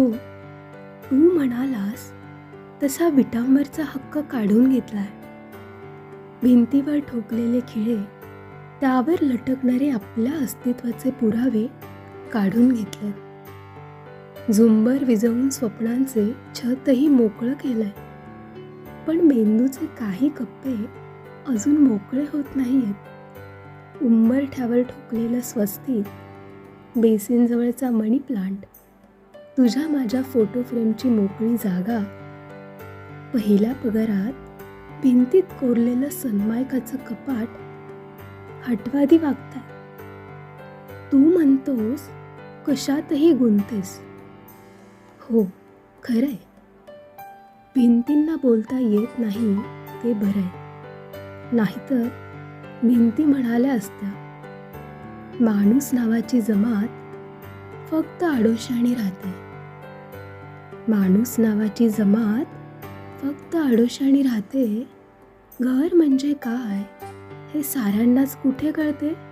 हो तू म्हणालास तसा विटांवरचा हक्क काढून घेतलाय. भिंतीवर ठोकलेले खिळे त्यावर लटकणारे आपल्या अस्तित्वाचे पुरावे काढून घेतलेत. झुंबर विजवून स्वप्नांचे छतही मोकळं केलंय. पण मेंदूचे काही कप्पे अजून मोकळे होत नाहीयेत. उंबरठ्यावर ठोकलेलं स्वस्तिक बेसिनजवळचा मनी प्लांट तुझ्या माझ्या फोटो फ्रेमची मोकळी जागा. पहिल्या पगारात भिंतीत कोरलेलं सन्मायकाचं कपाट हटवादी वागताय. तू म्हणतोस कशातही गुंतेस हो खरंय. भिंतींना बोलता येत नाही ते बरंय. आहे नाहीतर भिंती म्हणाल्या असत्या. माणूस नावाची जमात फक्त आडोशाणी राहते. माणूस नावाची जमात फक्त आडोशाणी राहते. घर म्हणजे काय हे साऱ्यांनाच कुठे कळते?